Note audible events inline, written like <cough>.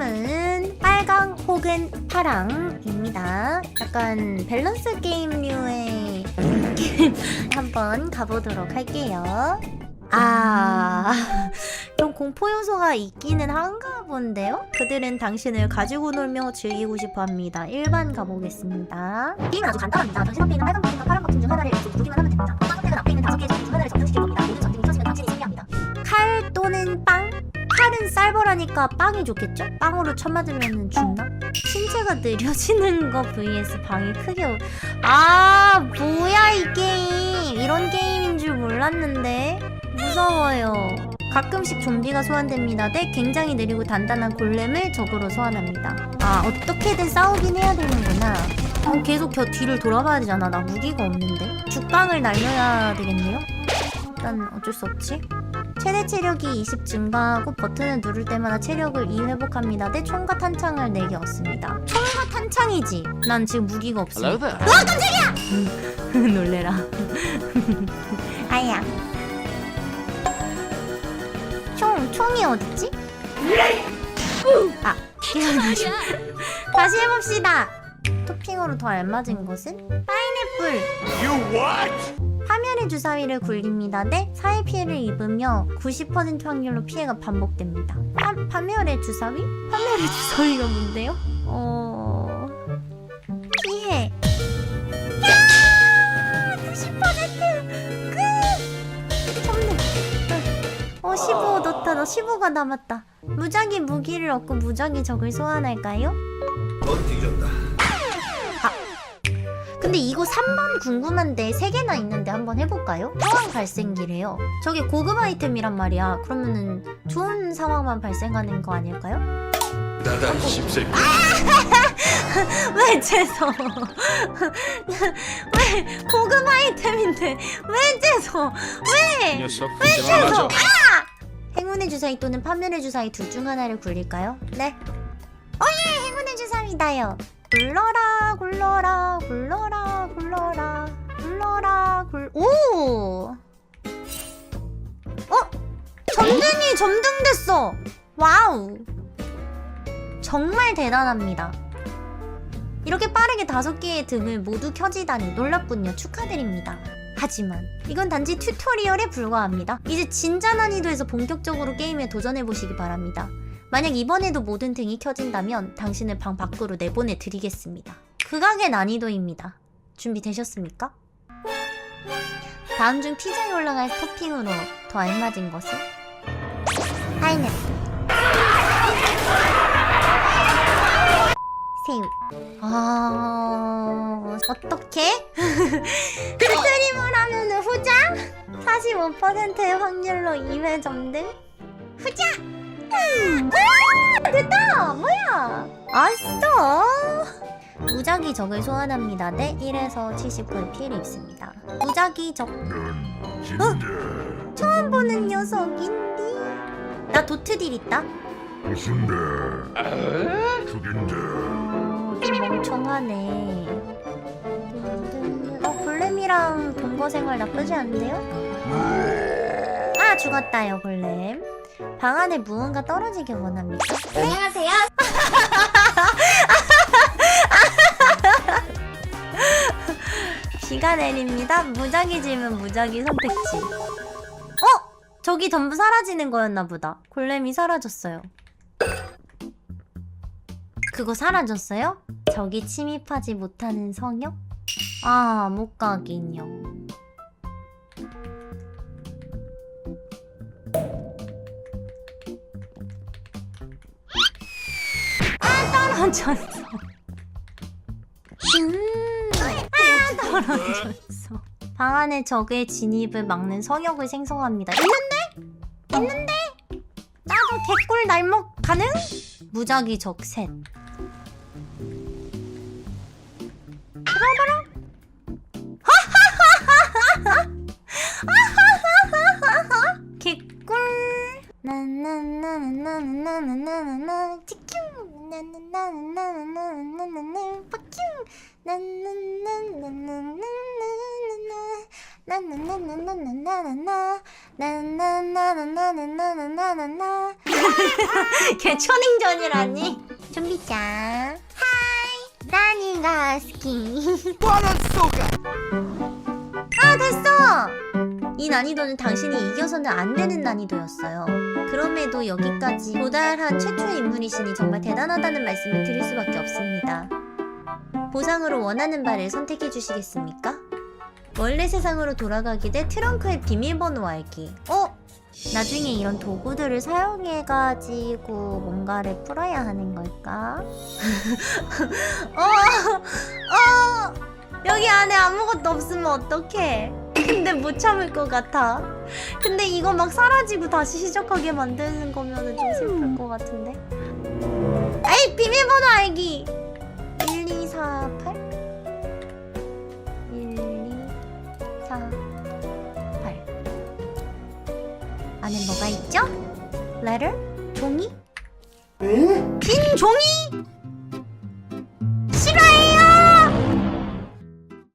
팀은 빨강 혹은 파랑입니다. 약간 밸런스 게임류의 한번 가보도록 할게요. 아, 좀 공포 요소가 있기는 한가 본데요? 그들은 당신을 가지고 놀며 즐기고 싶어 합니다. 1반 가보겠습니다. 게임은 아주 간단합니다. 당신 앞에 있는 빨간 버튼과 파란 버튼 중 하나를 계속 누르기만 하면 됩니다. 하니까 빵이 좋겠죠? 빵으로 쳐맞으면 죽나? 신체가 느려지는 <laughs> 거 vs 방이 크게 오... 아 뭐야 이 게임. 이런 게임인 줄 몰랐는데. 무서워요. 가끔씩 좀비가 소환됩니다. 대 굉장히 느리고 단단한 골렘을 적으로 소환합니다. 아 어떻게든 싸우긴 해야 되는구나. 어, 계속 겨 뒤를 돌아봐야 되잖아. 나 무기가 없는데. 죽방을 날려야 되겠네요? 일단 어쩔 수 없지 최대 체력이 20 증가하고 버튼을 누를 때마다 체력을 2 회복합니다. 대 총과 탄창을 4개 얻습니다. 총과 탄창이지. 난 지금 무기가 없어. 와 깜짝이야! <laughs> 놀래라. <laughs> 아야. 총 총이 어딨지? 아 <laughs> 다시 해봅시다. 토핑으로 더 알맞은 것은 파인애플. You what? 파멸의 주사위를 굴립니다. 네, 사회 피해를 입으며 90% 확률로 피해가 반복됩니다. 파, 파멸의 주사위? 파멸의 주사위가 뭔데요? 어... 피해. 야! 90%! 끝! 점등. 어, 15 넣다. 너 15가 남았다. 무작위 무기를 얻고 무작위 적을 소환할까요? 넌 뒤졌다. 근데 이거 3번 궁금한데 3개나 있는데 한번 해볼까요? 상황 발생기래요. 저게 고급 아이템이란 말이야. 그러면은 좋은 상황만 발생하는 거 아닐까요? 나다 이 십새끼. <laughs> 왜 죄송? <laughs> 왜 고급 아이템인데 왜 죄송? 왜? 녀석. 죄송? 아! 행운의 주사위 또는 판면의 주사위 둘 중 하나를 굴릴까요? 네. 어예 행운의 주사위다요. 굴러라 굴러라 굴러라 굴러라 굴러라 굴 오! 어? 점등이 점등됐어. 와우. 정말 대단합니다. 이렇게 빠르게 다섯 개의 등을 모두 켜지다니 놀랍군요. 축하드립니다. 하지만 이건 단지 튜토리얼에 불과합니다. 이제 진짜 난이도에서 본격적으로 게임에 도전해 보시기 바랍니다. 만약 이번에도 모든 등이 켜진다면 당신을 방 밖으로 내보내 드리겠습니다. 극악의 난이도입니다. 준비되셨습니까? 다음 중 피자에 올라갈 토핑으로 더 알맞은 것은? 파인애플 새우 아... 어떻게? 스트림을 하면 후자? 45%의 확률로 2회 점등? 후자! 아? 아싸! 무작위 적을 소환합니다. 네, 1에서 79의 피해를 입습니다. 무작위 적. 어? 처음 보는 녀석인데? 나 도트딜 있다? 무슨데 죽인데 어, 좀 멍청하네. 어, 골렘이랑 동거 생활 나쁘지 않은데요? 아, 죽었다요, 골렘. 방 안에 무언가 떨어지길 원합니다. 안녕하세요. 내립니다. 무작위 질문, 무작위 선택지. 어? 저기 전부 사라지는 거였나 보다. 골렘이 사라졌어요. 그거 사라졌어요? 저기 침입하지 못하는 성역? 아, 못 가긴요. 아, 떨어졌어. 아, 떨어졌어. 방 안에 적의 진입을 막는 성역을 생성합니다. 있는데? 있는데? 나도 개꿀 날먹 가능? 무작위 적 셋. 들어봐라. 개꿀. 나나나나나나나나나 치킨. 나나나나나나나나나 빠킹. 걔 초능전이라니 준비짱 하이 나니가 스키 아 됐어 이 난이도는 당신이 이겨서는 안 되는 난이도였어요 그럼에도 여기까지 도달한 최초의 인물이시니 정말 대단하다는 말씀을 드릴 수밖에 없습니다 보상으로 원하는 바를 선택해 주시겠습니까? 원래 세상으로 돌아가기 대 트렁크의 비밀번호 알기. 어? 나중에 이런 도구들을 사용해가지고 뭔가를 풀어야 하는 걸까? <laughs> 어, 어, 여기 안에 아무것도 없으면 어떡해? 근데 못 참을 것 같아. 근데 이거 막 사라지고 다시 시작하게 만드는 거면은 좀 슬플 것 같은데? 아이, 비밀번호 알기! 안에 뭐가 있죠? letter? 종이? 빈 종이!